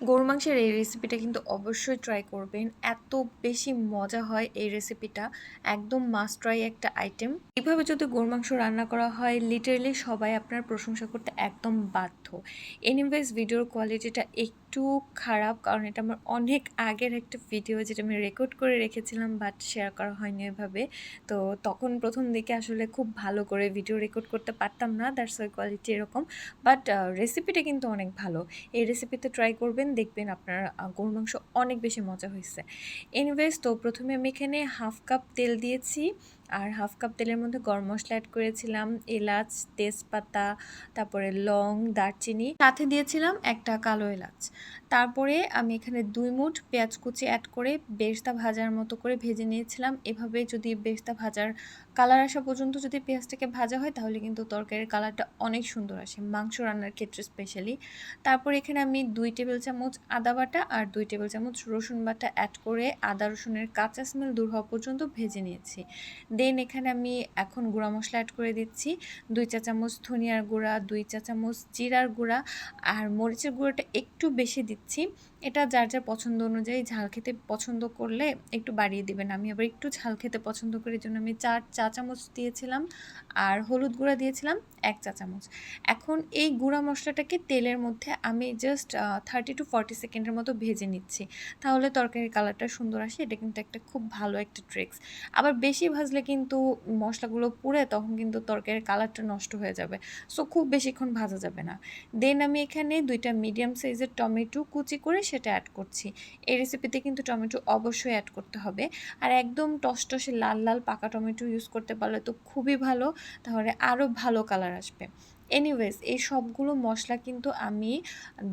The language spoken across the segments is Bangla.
গরু মাংসের এই রেসিপিটা কিন্তু অবশ্যই ট্রাই করবেন। এত বেশি মজা হয় এই রেসিপিটা একদম মাস্ট ট্রাই একটা আইটেম এইভাবে যদি গরু মাংস রান্না করা হয় লিটারেলি সবাই আপনার প্রশংসা করতে একদম বাধ্য। এনিওয়েজ ভিডিওর কোয়ালিটিটা একটু খারাপ, কারণ এটা আমার অনেক আগের একটা ভিডিও যেটা আমি রেকর্ড করে রেখেছিলাম বাট শেয়ার করা হয়নি এভাবে তো তখন প্রথম দিকে আসলে খুব ভালো করে ভিডিও রেকর্ড করতে পারতাম না দ্যাটস ওয়াই কোয়ালিটি এরকম। বাট রেসিপিটা কিন্তু অনেক ভালো। এই রেসিপিতে ট্রাই করবেন, দেখবেন আপনার গরুর মাংস অনেক বেশি মজা হয়েছে এনিওয়েজ তো প্রথমে আমি এখানে হাফ কাপ তেল দিয়েছি। আর হাফ কাপ তেলের মধ্যে গরম মশলা অ্যাড করেছিলাম, এলাচ, তেজপাতা, তারপরে লং, দারচিনি। সাথে দিয়েছিলাম একটা কালো এলাচ। তারপরে আমি এখানে দুই মুঠ পেঁয়াজ কুচি অ্যাড করে বেশটা ভাজার মতো করে ভেজে নিয়েছিলাম। এভাবে যদি বেশটা ভাজার কালার আসা পর্যন্ত যদি পেঁয়াজটাকে ভাজা হয়, তাহলে কিন্তু তরকারির কালারটা অনেক সুন্দর আসে, মাংস রান্নার ক্ষেত্রে স্পেশালি তারপর এখানে আমি দুই টেবিল চামচ আদা বাটা আর দুই টেবিল চামচ রসুন বাটা অ্যাড করে আদা রসুনের কাঁচা স্মেল দূর হওয়া পর্যন্ত ভেজে নিয়েছি। দেন এখানে আমি এখন গুঁড়া মশলা অ্যাড করে দিচ্ছি, দুই চা চামচ ধনিয়ার গুঁড়া, দুই চা চামচ জিরার গুঁড়া, আর মরিচের গুঁড়োটা একটু বেশি দিচ্ছি। এটা যার যার পছন্দ অনুযায়ী ঝাল খেতে পছন্দ করলে একটু বাড়িয়ে দিবেন। আমি আবার একটু ঝাল খেতে পছন্দ করি জন্য আমি চার চা চামচ দিয়েছিলাম আর হলুদ গুঁড়া দিয়েছিলাম এক চা চামচ। এখন এই গুঁড়া মশলাটাকে তেলের মধ্যে আমি জাস্ট থার্টি টু ফর্টি সেকেন্ডের মতো ভেজে নিচ্ছি। তাহলে তরকারির কালারটা সুন্দর আসে, এটা কিন্তু একটা খুব ভালো একটা ট্রিক্স আবার বেশি ভাজলে কিন্তু মশলাগুলো পুড়ে তখন কিন্তু তরকারির কালারটা নষ্ট হয়ে যাবে। সো খুব বেশিক্ষণ ভাজা যাবে না। দেন আমি এখানে দুইটা মিডিয়াম সাইজের টমেটো কুচি করে সেটা অ্যাড করছি। এই রেসিপিতে কিন্তু টমেটো অবশ্যই অ্যাড করতে হবে। আর একদম টসটসে লাল লাল পাকা টমেটো ইউজ করতে পারলে তো খুবই ভালো, তাহলে আরও ভালো কালার আসবে। এনিওয়েজ এই সবগুলো মশলা কিন্তু আমি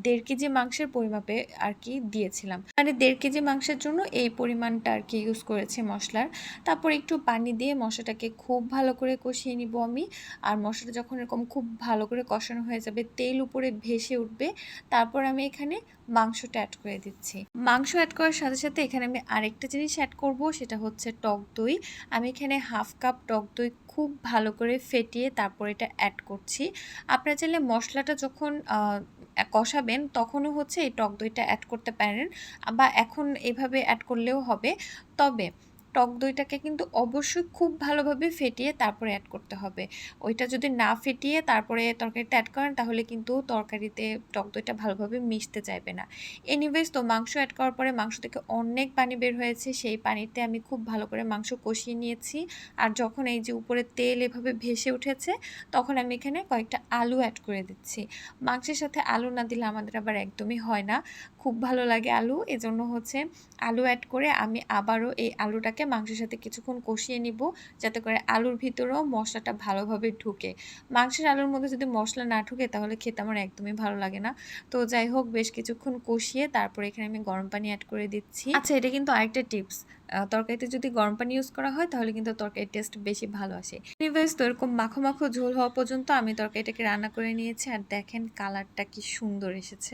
দেড় কেজি মাংসের পরিমাপে আর কি দিয়েছিলাম। মানে দেড় কেজি মাংসের জন্য এই পরিমাণটা আর কি ইউজ করেছি মশলার। তারপর একটু পানি দিয়ে মশলাটাকে খুব ভালো করে কষিয়ে নিব আমি। আর মশলাটা যখন এরকম খুব ভালো করে কষানো হয়ে যাবে, তেল উপরে ভেসে উঠবে, তারপর আমি এখানে মাংসটা অ্যাড করে দিচ্ছি। মাংস অ্যাড করার সাথে সাথে এখানে আমি আরেকটা জিনিস অ্যাড করব, সেটা হচ্ছে টক দই। আমি এখানে হাফ কাপ টক দই খুব ভালো করে ফেটিয়ে তারপর এটা অ্যাড করছি। আপনারা চাইলে মশলাটা যখন কষাবেন তখনও হচ্ছে এই টক দইটা অ্যাড করতে পারেন, বা এখন এভাবে অ্যাড করলেও হবে। তবে টক দইটাকে কিন্তু অবশ্যই খুব ভালোভাবে ফেটিয়ে তারপরে অ্যাড করতে হবে। ওইটা যদি না ফেটিয়ে তারপরে তরকারিতে অ্যাড করেন তাহলে কিন্তু তরকারিতে টক দইটা ভালোভাবে মিশতে চাইবে না। এনিওয়েজ তো মাংস অ্যাড করার পরে মাংস থেকে অনেক পানি বের হয়েছে। সেই পানিতে আমি খুব ভালো করে মাংস কষিয়ে নিয়েছি। আর যখন এই যে উপরে তেল এভাবে ভেসে উঠেছে, তখন আমি এখানে কয়েকটা আলু অ্যাড করে দিচ্ছি। মাংসের সাথে আলু না দিলে আমাদের আবার একদমই হয় না। খুব ভালো লাগে আলু। এজন্য হচ্ছে আলু অ্যাড করে আমি আবারও এই আলুটাকে মাংসের সাথে কিছুক্ষণ কষিয়ে নিব, যাতে করে আলুর ভিতরেও মশলাটা ভালোভাবে ঢুকে। মাংসের আলুর মধ্যে যদি মশলা না ঢুকে, তাহলে খেতে আমার একদমই ভালো লাগে না। তো যাই হোক, বেশ কিছুক্ষণ কষিয়ে তারপরে এখানে আমি গরম পানি অ্যাড করে দিচ্ছি। আচ্ছা এটা কিন্তু আরেকটা টিপস। তরকারিতে যদি গরম পানি ইউজ করা হয়, তাহলে কিন্তু তরকারির টেস্ট বেশি ভালো আসে। এনিওয়েজ তো এরকম মাখো মাখো ঝোল হওয়া পর্যন্ত আমি তরকারিটাকে রান্না করে নিয়েছি। আর দেখেন কালারটা কি সুন্দর এসেছে।